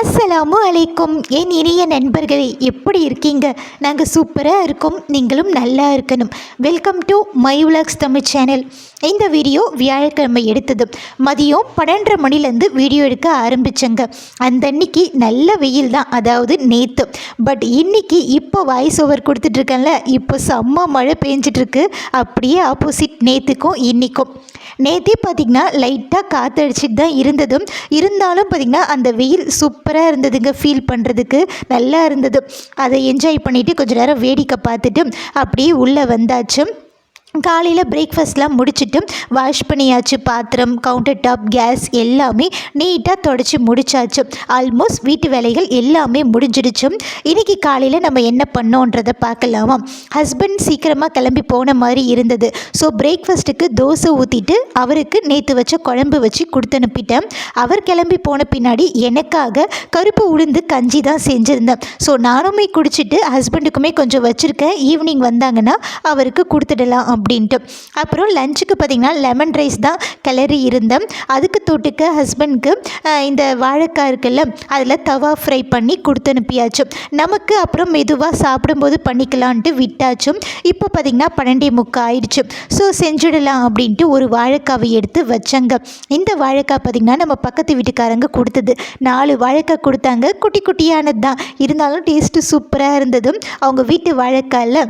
அஸ்ஸலாமு அலைக்கும். என் இனிய நண்பர்களே எப்படி இருக்கீங்க? நாங்கள் சூப்பராக இருக்கோம். நீங்களும் நல்லா இருக்கணும். Welcome to my vlogs Tamil channel இந்த வீடியோ வியாழக்கிழமை எடுத்தது. மதியம் பன்னெண்டரை மணிலேருந்து வீடியோ எடுக்க ஆரம்பித்தங்க அந்த அன்னைக்கு நல்ல வெயில் தான். அதாவது நேற்று பட் இன்னைக்கு இப்போ வாய்ஸ் ஓவர் கொடுத்துட்ருக்கேன்ல இப்போ செம்ம மழை பெஞ்சிட்ருக்கு அப்படியே ஆப்போசிட் நேற்றுக்கும் இன்றைக்கும் நேற்றே பார்த்திங்கன்னா லைட்டாக காற்றடிச்சிட்டு தான் இருந்ததும். இருந்தாலும் பார்த்திங்கன்னா அந்த வெயில் சூப்பராக இருந்ததுங்க ஃபீல் பண்ணுறதுக்கு நல்லா இருந்தது அதை என்ஜாய் பண்ணிவிட்டு கொஞ்சம் நேரம் வேடிக்கை பார்த்துட்டு அப்படியே உள்ளே வந்தாச்சு. காலையில் பிரேக்ஃபாஸ்ட்லாம் முடிச்சுட்டு வாஷ் பண்ணியாச்சு பாத்திரம் கவுண்டர் டாப் கேஸ் எல்லாமே நீட்டாக தொடச்சி முடிச்சாச்சு. ஆல்மோஸ்ட் வீட்டு வேலைகள் எல்லாமே முடிஞ்சிடுச்சு. இன்றைக்கி காலையில் நம்ம என்ன பண்ணோன்றதை பார்க்கலாமா? ஹஸ்பண்ட் சீக்கிரமாக கிளம்பி போன மாதிரி இருந்தது. ஸோ பிரேக்ஃபாஸ்ட்டுக்கு தோசை ஊற்றிட்டு அவருக்கு நேற்று வச்ச குழம்பு வச்சு கொடுத்து அனுப்பிட்டேன். அவர் கிளம்பி போன பின்னாடி எனக்காக கருப்பு உளுந்து கஞ்சி தான் செஞ்சுருந்தேன். ஸோ நானுமே குடிச்சிட்டு ஹஸ்பண்டுக்குமே கொஞ்சம் வச்சுருக்கேன். ஈவினிங் வந்தாங்கன்னா அவருக்கு கொடுத்துடலாம் அப்படின்ட்டு. அப்புறம் லஞ்சுக்கு பார்த்திங்கன்னா லெமன் ரைஸ் தான் கிளறி இருந்தேன். அதுக்கு தொட்டுக்க ஹஸ்பண்ட்க்கு இந்த வாழைக்காய் இருக்குல்ல அதில் தவா ஃப்ரை பண்ணி கொடுத்து அனுப்பியாச்சு. நமக்கு அப்புறம் மெதுவாக சாப்பிடும்போது பண்ணிக்கலான்ட்டு விட்டாச்சும் இப்போ பார்த்திங்கன்னா பன்னெண்டே முக்கால் ஆயிடுச்சு. ஸோ செஞ்சுடலாம் அப்படின்ட்டு ஒரு வாழைக்காவை எடுத்து வச்சங்க. இந்த வாழைக்காய் பார்த்திங்கன்னா நம்ம பக்கத்து வீட்டுக்காரங்க கொடுத்தது. நாலு வாழைக்காய் கொடுத்தாங்க. குட்டி குட்டியானது தான் இருந்தாலும் டேஸ்ட்டு சூப்பராக இருந்தது. அவங்க வீட்டு வாழைக்காயில்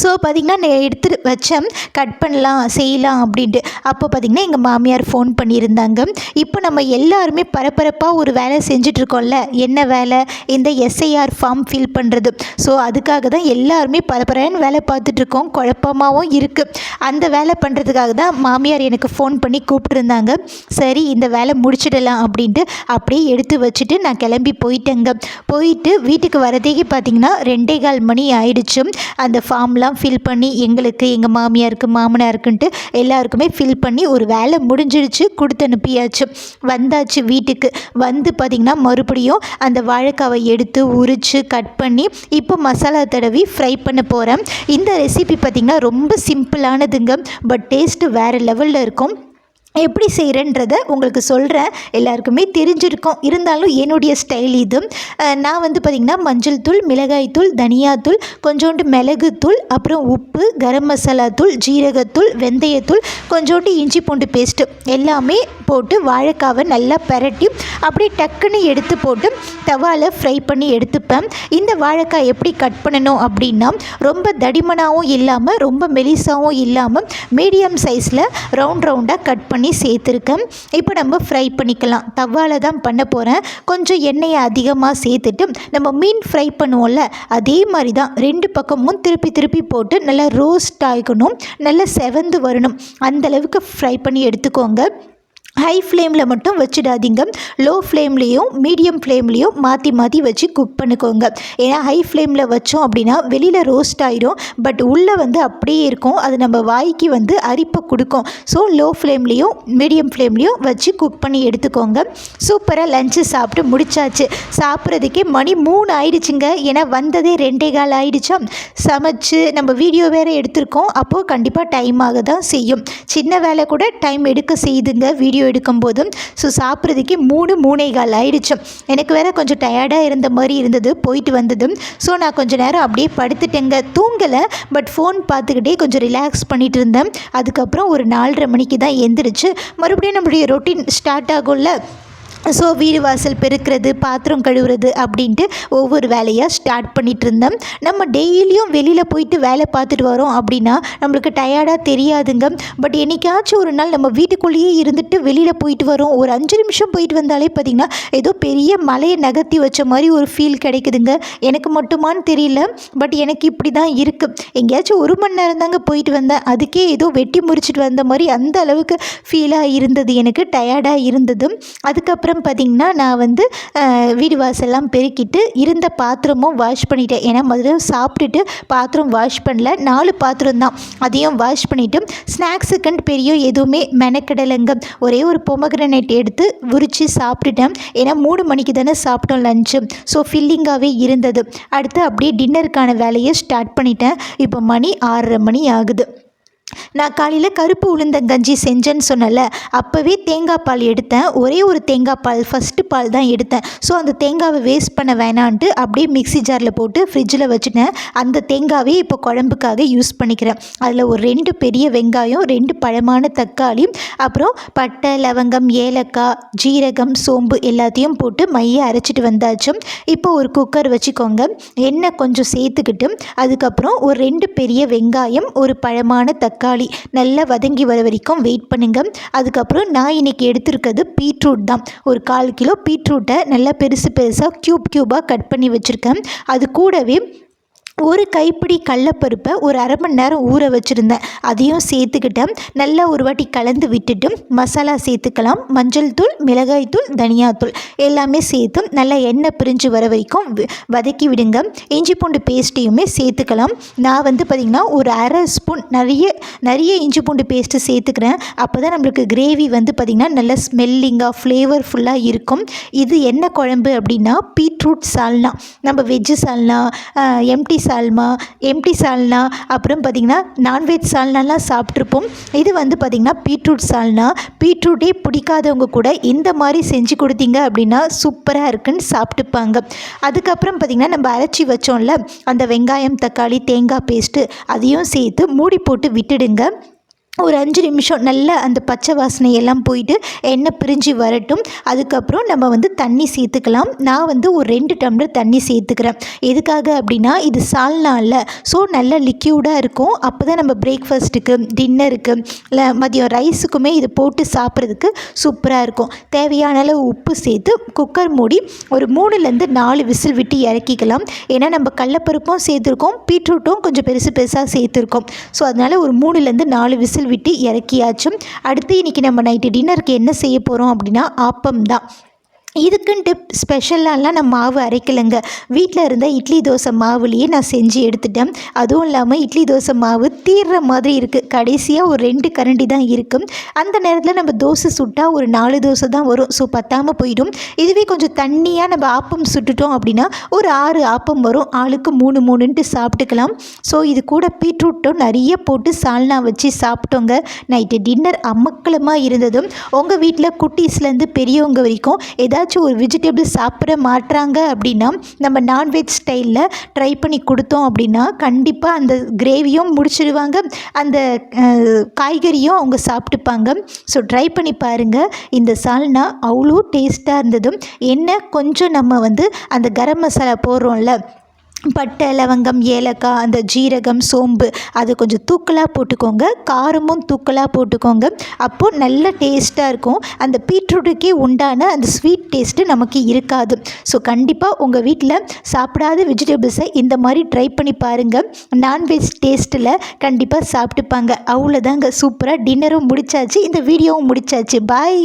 ஸோ பார்த்திங்கன்னா நான் எடுத்து வச்சேன். கட் பண்ணலாம் செய்யலாம் அப்படின்ட்டு. அப்போ பார்த்திங்கன்னா எங்கள் மாமியார் ஃபோன் பண்ணியிருந்தாங்க. இப்போ நம்ம எல்லாருமே பரபரப்பாக ஒரு வேலை செஞ்சிட்ருக்கோம்ல. என்ன வேலை? இந்த எஸ்ஐஆர் ஃபார்ம் ஃபில் பண்ணுறது ஸோ அதுக்காக தான் எல்லாருமே பரபரன்னு வேலை பார்த்துட்ருக்கோம். குழப்பமாகவும் இருக்குது அந்த வேலை பண்ணுறதுக்காக தான் மாமியார் எனக்கு ஃபோன் பண்ணி கூப்பிட்டுருந்தாங்க சரி இந்த வேலை முடிச்சிடலாம் அப்படின்ட்டு அப்படியே எடுத்து வச்சுட்டு நான் கிளம்பி போயிட்டேங்க. போயிட்டு வீட்டுக்கு வரதேக்கு பார்த்திங்கன்னா ரெண்டே கால் மணி ஆயிடுச்சு. அந்த ஃபார்ம் ஃபார்ம்லாம் ஃபில் பண்ணி எங்களுக்கு எங்கள் மாமியாருக்கு மாமனாருக்குன்ட்டு எல்லாருக்குமே ஃபில் பண்ணி ஒரு வேலை முடிஞ்சிடுச்சு கொடுத்து அனுப்பியாச்சு. வந்தாச்சு வீட்டுக்கு. வந்து பார்த்திங்கன்னா மறுபடியும் அந்த வாழைக்காவை எடுத்து உரித்து கட் பண்ணி இப்போ மசாலா தடவி ஃப்ரை பண்ண போகிறேன் இந்த ரெசிபி பார்த்திங்கன்னா ரொம்ப சிம்பிளானதுங்க பட் டேஸ்ட்டு வேறு லெவலில் இருக்கும். எப்படி செய்கிறேன்றத உங்களுக்கு சொல்கிறேன் எல்லாருக்குமே தெரிஞ்சிருக்கும். இருந்தாலும் என்னுடைய ஸ்டைல் இது. நான் வந்து பார்த்திங்கன்னா மஞ்சள் தூள் மிளகாய் தூள் தனியாத்தூள் கொஞ்சோண்டு மிளகு தூள் அப்புறம் உப்பு கரம் மசாலா தூள் ஜீரகத்தூள் வெந்தயத்தூள் கொஞ்சோண்டு இஞ்சி பூண்டு பேஸ்ட்டு எல்லாமே போட்டு வாழைக்காவை நல்லா பரட்டி அப்படியே டக்குன்னு எடுத்து போட்டு தவாவில் ஃப்ரை பண்ணி எடுத்துப்பேன். இந்த வாழைக்காய் எப்படி கட் பண்ணணும் அப்படின்னா ரொம்ப தடிமனாகவும் இல்லாமல் ரொம்ப மெலிசாகவும் இல்லாமல் மீடியம் சைஸில் ரவுண்ட் ரவுண்டாக கட் பண்ணி பண்ணி சேர்த்துருக்கேன். இப்போ நம்ம ஃப்ரை பண்ணிக்கலாம். தவாவில் தான் பண்ண போகிறேன் கொஞ்சம் எண்ணெயை அதிகமாக சேர்த்துட்டு நம்ம மீன் ஃப்ரை பண்ணுவோம்ல அதே மாதிரி தான் ரெண்டு பக்கமும் திருப்பி திருப்பி போட்டு நல்லா ரோஸ்ட் ஆகிக்கணும் நல்லா செவந்து வரணும். அந்தளவுக்கு ஃப்ரை பண்ணி எடுத்துக்கோங்க. ஹை ஃப்ளேமில் மட்டும் வச்சிடாதீங்க. லோ ஃப்ளேம்லேயும் மீடியம் ஃப்ளேம்லேயும் மாற்றி மாற்றி வச்சு குக் பண்ணிக்கோங்க. ஏன்னா ஹை ஃப்ளேமில் வச்சோம் அப்படின்னா வெளியில் ரோஸ்ட் ஆகிடும் பட் உள்ளே வந்து அப்படியே இருக்கும். அது நம்ம வாய்க்கு வந்து அரிப்பை கொடுக்கும். ஸோ லோ ஃப்ளேம்லேயும் மீடியம் ஃப்ளேம்லேயும் வச்சு குக் பண்ணி எடுத்துக்கோங்க. சூப்பராக லஞ்சு சாப்பிட்டு முடிச்சாச்சு. சாப்பிட்றதுக்கே மணி மூணு ஆயிடுச்சுங்க. ஏன்னா வந்ததே ரெண்டே கால் ஆயிடுச்சா? சமைச்சு நம்ம வீடியோ வேறு எடுத்திருக்கோம். அப்போது கண்டிப்பாக டைம் ஆக தான் செய்யும். சின்ன வேலை கூட டைம் எடுக்க செய்துங்க வீடியோ வீடியோ எடுக்கும்போது ஸோ சாப்பிட்றதுக்கே மூணு மூணே கால் ஆயிடுச்சு. எனக்கு வேறு கொஞ்சம் டயர்டாக இருந்த மாதிரி இருந்தது போயிட்டு வந்ததும். ஸோ நான் கொஞ்சம் நேரம் அப்படியே படுத்துட்டேங்க. தூங்கலை பட் ஃபோன் பார்த்துக்கிட்டே கொஞ்சம் ரிலாக்ஸ் பண்ணிகிட்டு இருந்தேன். அதுக்கப்புறம் ஒரு நாலரை மணிக்கு தான் எந்திரிச்சு மறுபடியும் நம்மளுடைய ரொட்டீன் ஸ்டார்ட் ஆகும்ல. ஸோ வீடு வாசல் பெருக்கிறது பாத்திரம் கழுவுறது அப்படின்ட்டு ஒவ்வொரு வேலையாக ஸ்டார்ட் பண்ணிகிட்டு இருந்தேன் நம்ம டெய்லியும் வெளியில் போயிட்டு வேலை பார்த்துட்டு வரோம் அப்படின்னா நம்மளுக்கு டயர்டாக தெரியாதுங்க. பட் என்றைக்காச்சும் ஒரு நாள் நம்ம வீட்டுக்குள்ளேயே இருந்துட்டு வெளியில் போயிட்டு வரோம். ஒரு அஞ்சு நிமிஷம் போயிட்டு வந்தாலே பார்த்திங்கன்னா ஏதோ பெரிய மலையை நகர்த்தி வச்ச மாதிரி ஒரு ஃபீல் கிடைக்குதுங்க. எனக்கு மட்டுமான்னு தெரியல. பட் எனக்கு இப்படி தான் இருக்குது எங்கேயாச்சும் ஒரு மணி நேரம் தாங்க போயிட்டு வந்தேன். அதுக்கே ஏதோ வெட்டி முறிச்சிட்டு வந்த மாதிரி அந்த அளவுக்கு ஃபீலாக இருந்தது. எனக்கு டயர்டாக இருந்தது. அதுக்கப்புறம் அப்புறம் பார்த்திங்கன்னா நான் வந்து வீடு வாசல்லாம் பெருக்கிட்டு இருந்த பாத்திரமும் வாஷ் பண்ணிட்டேன். ஏன்னா முதல்ல சாப்பிட்டுட்டு பாத்திரம் வாஷ் பண்ணல. நாலு பாத்திரம் தான். அதையும் வாஷ் பண்ணிவிட்டு ஸ்நாக்ஸுக்குன்ட்டு பெரிய எதுவுமே மெனக்கடலைங்க. ஒரே ஒரு பொமக்ரனேட் எடுத்து உரித்து சாப்பிட்டுட்டேன். ஏன்னா மூணு மணிக்கு தானே சாப்பிட்டோம் லஞ்சு ஸோ ஃபில்லிங்காகவே இருந்தது. அடுத்து அப்படியே டின்னருக்கான வேலையை ஸ்டார்ட் பண்ணிட்டேன். இப்போ மணி ஆறரை மணி ஆகுது. நான் காலையில் கருப்பு உளுந்தங்கஞ்சி செஞ்சேன்னு சொன்னல அப்போவே தேங்காய் பால் எடுத்தேன். ஒரே ஒரு தேங்காய் பால் ஃபஸ்ட்டு பால் தான் எடுத்தேன். ஸோ அந்த தேங்காவை வேஸ்ட் பண்ண வேணான்ட்டு அப்படியே மிக்ஸி ஜாரில் போட்டு ஃப்ரிட்ஜில் வச்சுட்டேன். அந்த தேங்காவே இப்போ குழம்புக்காக யூஸ் பண்ணிக்கிறேன். அதில் ஒரு ரெண்டு பெரிய வெங்காயம் ரெண்டு பழமான தக்காளி அப்புறம் பட்டை லவங்கம் ஏலக்காய் ஜீரகம் சோம்பு எல்லாத்தையும் போட்டு மைய அரைச்சிட்டு வந்தாச்சு. இப்போ ஒரு குக்கர் வச்சுக்கோங்க. எண்ணெய் கொஞ்சம் சேர்த்துக்கிட்டு அதுக்கப்புறம் ஒரு ரெண்டு பெரிய வெங்காயம் ஒரு பழமான தக்காளி தக்காளி நல்லா வதங்கி வர வரைக்கும் வெயிட் பண்ணுங்க. அதுக்கப்புறம் நான் இன்னைக்கு எடுத்திருக்கிறது பீட்ரூட் தான். ஒரு கால் கிலோ பீட்ரூட்டை நல்லா பெருசு பெருசாக க்யூப் க்யூபாக கட் பண்ணி வச்சுருக்கேன். அது கூடவே ஒரு கைப்பிடி கடலப்பருப்பை ஒரு அரை மணி நேரம் ஊற வச்சுருந்தேன். அதையும் சேர்த்துக்கிட்டேன். நல்லா ஒரு வாட்டி கலந்து விட்டுட்டு மசாலா சேர்த்துக்கலாம். மஞ்சள் தூள் மிளகாய் தூள் தனியாத்தூள் எல்லாமே சேர்த்து நல்லா எண்ணெய் பிரிஞ்சு வர வரைக்கும் வதக்கி விடுங்க. இஞ்சி பூண்டு பேஸ்ட்டையுமே சேர்த்துக்கலாம். நான் வந்து பார்த்திங்கன்னா ஒரு அரை ஸ்பூன் நிறைய நிறைய இஞ்சி பூண்டு பேஸ்ட்டு சேர்த்துக்கிறேன். அப்போ தான் நம்மளுக்கு கிரேவி வந்து பார்த்திங்கன்னா நல்ல ஸ்மெல்லிங்காக ஃப்ளேவர்ஃபுல்லாக இருக்கும். இது என்ன குழம்பு அப்படின்னா பீட்ரூட் சால்னா. நம்ம வெஜ்ஜு சால்னா எம்டி சால்மா எம்டி சால்னா அப்புறம் பார்த்திங்கன்னா நான்வெஜ் சால்னாலாம் சாப்பிட்ருப்போம் இது வந்து பார்த்திங்கன்னா பீட்ரூட் சால்னா பீட்ரூட்டே பிடிக்காதவங்க கூட இந்த மாதிரி செஞ்சு கொடுத்தீங்க அப்படின்னா சூப்பராக இருக்குன்னு சாப்பிட்டுப்பாங்க. அதுக்கப்புறம் பார்த்திங்கன்னா நம்ம அரைச்சி வச்சோம்ல அந்த வெங்காயம் தக்காளி தேங்காய் பேஸ்ட்டு அதையும் சேர்த்து மூடி போட்டு விட்டுடுங்க. ஒரு அஞ்சு நிமிஷம் நல்லா அந்த பச்சை வாசனையெல்லாம் போயிட்டு எண்ணெய் பிரிஞ்சு வரட்டும். அதுக்கப்புறம் நம்ம வந்து தண்ணி சேர்த்துக்கலாம். நான் வந்து ஒரு ரெண்டு டம்ளர் தண்ணி சேர்த்துக்கிறேன். எதுக்காக அப்படின்னா இது சால்னா இல்லை ஸோ நல்லா லிக்யூடாக இருக்கும். அப்போ தான் நம்ம பிரேக்ஃபாஸ்ட்டுக்கு டின்னருக்கு இல்லை மதியம் ரைஸுக்குமே இது போட்டு சாப்பிட்றதுக்கு சூப்பராக இருக்கும். தேவையான அளவு உப்பு சேர்த்து குக்கர் மூடி ஒரு மூணுலேருந்து நாலு விசில் விட்டு இறக்கிக்கலாம். ஏன்னா நம்ம கடலப்பருப்பும் சேர்த்துருக்கோம். பீட்ரூட்டும் கொஞ்சம் பெருசு பெருசாக சேர்த்துருக்கோம். ஸோ அதனால் ஒரு மூணுலேருந்து நாலு விசில் விட்டு இறக்கியாச்சும். அடுத்து இன்றைக்கி நம்ம நைட்டு டின்னருக்கு என்ன செய்ய போகிறோம் அப்படின்னா ஆப்பம் தான். இதுக்குன்ட்டு ஸ்பெஷலாலாம் நான் மாவு அரைக்கலைங்க. வீட்டில் இருந்த இட்லி தோசை மாவுலேயே நான் செஞ்சு எடுத்துட்டேன். அதுவும் இல்லாமல் இட்லி தோசை மாவு தீர்ற மாதிரி இருக்குது கடைசியாக ஒரு ரெண்டு கரண்டி தான் இருக்கும் அந்த நேரத்தில் நம்ம தோசை சுட்டால் ஒரு நாலு தோசை தான் வரும். ஸோ பத்தாமல் போயிடும். இதுவே கொஞ்சம் தண்ணியாக நம்ம ஆப்பம் சுட்டுட்டோம் அப்படின்னா ஒரு ஆறு ஆப்பம் வரும். ஆளுக்கு மூணு மூணுன்ட்டு சாப்பிட்டுக்கலாம். ஸோ இது கூட பீட்ரூட்டும் நிறைய போட்டு சால்னா வச்சு சாப்பிட்டோங்க. நைட்டு டின்னர் அமக்கலமாக இருந்ததும் உங்கள் வீட்டில் குட்டீஸ்லேருந்து பெரியவங்க வரைக்கும் ஏதாச்சும் ஒரு வெஜிடபிள் சாப்பிட மாட்டுறாங்க அப்படின்னா நம்ம நான்வெஜ் ஸ்டைலில் ட்ரை பண்ணி கொடுத்தோம் அப்படின்னா கண்டிப்பாக அந்த கிரேவியும் முடிச்சிடுவாங்க அந்த காய்கறியும் அவங்க சாப்பிட்டுப்பாங்க. ஸோ ட்ரை பண்ணி பாருங்கள் இந்த சால்னா அவ்வளோ டேஸ்ட்டாக இருந்ததும் என்ன கொஞ்சம் நம்ம வந்து அந்த கரம் மசாலா போடுறோம்ல பட்டை லவங்கம் ஏலக்காய் அந்த ஜீரகம் சோம்பு அது கொஞ்சம் தூக்கலாக போட்டுக்கோங்க. காரமும் தூக்கலாக போட்டுக்கோங்க. அப்போது நல்ல டேஸ்ட்டாக இருக்கும். அந்த பீட்ரூட்டுக்கே உண்டான அந்த ஸ்வீட் டேஸ்ட்டு நமக்கு இருக்காது. ஸோ கண்டிப்பாக உங்கள் வீட்டில் சாப்பிடாத வெஜிடபிள்ஸை இந்த மாதிரி ட்ரை பண்ணி பாருங்கள் நான்வெஜ் டேஸ்ட்டில் கண்டிப்பாக சாப்பிட்டுப்பாங்க. அவ்வளோதாங்க சூப்பராக டின்னரும் முடிச்சாச்சு. இந்த வீடியோவும் முடிச்சாச்சு. பாய்